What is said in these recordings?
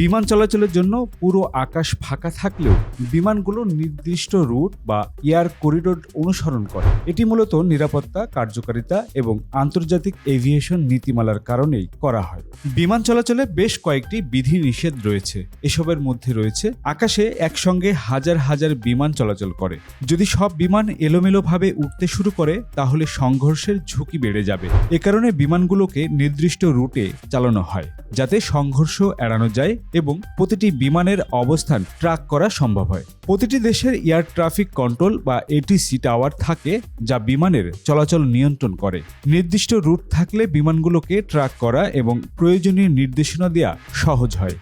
বিমান চলাচলের জন্য পুরো আকাশ ফাঁকা থাকলেও বিমানগুলো নির্দিষ্ট রুট বা এয়ার করিডোর অনুসরণ করে। এটি মূলত নিরাপত্তা, কার্যকারিতা এবং আন্তর্জাতিক এভিয়েশন নীতিমালার কারণেই করা হয়। বিমান চলাচলে বেশ কয়েকটি বিধি নিষেধ রয়েছে। এসবের মধ্যে রয়েছে, আকাশে একসঙ্গে হাজার হাজার বিমান চলাচল করে। যদি সব বিমান এলোমেলোভাবে উঠতে শুরু করে, তাহলে সংঘর্ষের ঝুঁকি বেড়ে যাবে। এ কারণে বিমানগুলোকে নির্দিষ্ট রুটে চালানো হয়, যাতে সংঘর্ষ এড়ানো যায় এবং প্রতিটি বিমানের অবস্থান ট্র্যাক করা সম্ভব হয়। প্রতিটি দেশের এয়ার ট্রাফিক কন্ট্রোল বা এটিসি টাওয়ার থাকে যা বিমানের চলাচল নিয়ন্ত্রণ করে। নির্দিষ্ট রুট থাকলে বিমানগুলোকে ট্র্যাক করা এবং প্রয়োজনীয় নির্দেশনা দেওয়া সহজ হয়।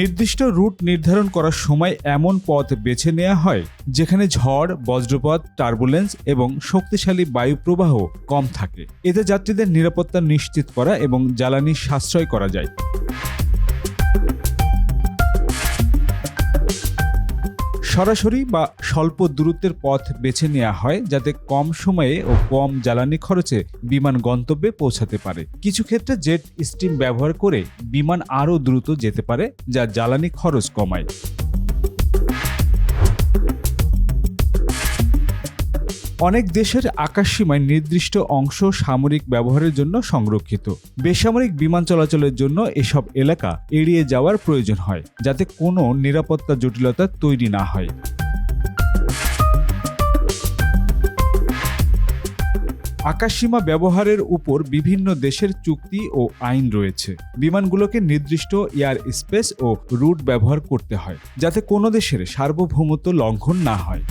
নির্দিষ্ট রুট নির্ধারণ করার সময় এমন পথ বেছে নেওয়া হয়, যেখানে ঝড় বজ্রপথ টার্বুলেন্স এবং শক্তিশালী বায়ুপ্রবাহ কম থাকে। এতে যাত্রীদের নিরাপত্তা নিশ্চিত করা এবং জ্বালানি সাশ্রয় করা যায়। সরাসরি বা স্বল্প দূরত্বের পথ বেছে নেওয়া হয় যাতে কম সময়ে ও কম জ্বালানি খরচে বিমান গন্তব্যে পৌঁছাতে পারে। কিছু ক্ষেত্রে জেট স্টিম ব্যবহার করে বিমান আরও দ্রুত যেতে পারে, যা জ্বালানি খরচ কমায়। অনেক দেশের আকাশসীমায় নির্দিষ্ট অংশ সামরিক ব্যবহারের জন্য সংরক্ষিত। বেসামরিক বিমান চলাচলের জন্য এসব এলাকা এড়িয়ে যাওয়ার প্রয়োজন হয়, যাতে কোনো নিরাপত্তা জটিলতা তৈরি না হয়। আকাশসীমা ব্যবহারের উপর বিভিন্ন দেশের চুক্তি ও আইন রয়েছে। বিমানগুলোকে নির্দিষ্ট এয়ার স্পেস ও রুট ব্যবহার করতে হয়, যাতে কোনো দেশের সার্বভৌমত্ব লঙ্ঘন না হয়।